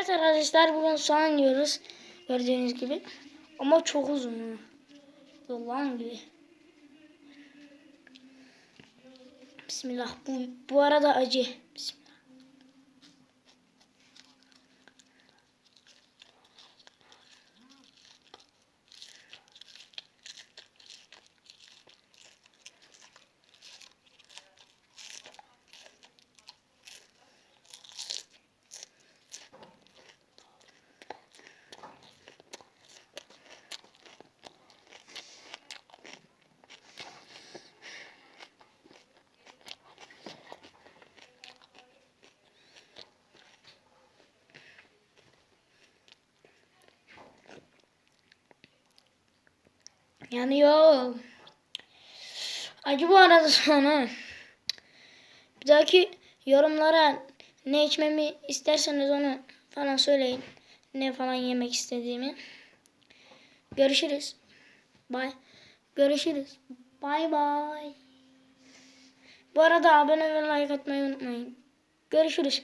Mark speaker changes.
Speaker 1: Evet arkadaşlar bugün soğan yiyoruz. Gördüğünüz gibi. Ama çok uzun. Yollan gibi. Bismillah. Bu, bu arada acı. Bismillah. Yanıyor. Acı bu arada sonra. Bir dahaki yorumlara ne içmemi isterseniz onu falan söyleyin. Ne falan yemek istediğimi. Görüşürüz. Bye. Görüşürüz. Bye bye. Bu arada abone ve like atmayı unutmayın. Görüşürüz.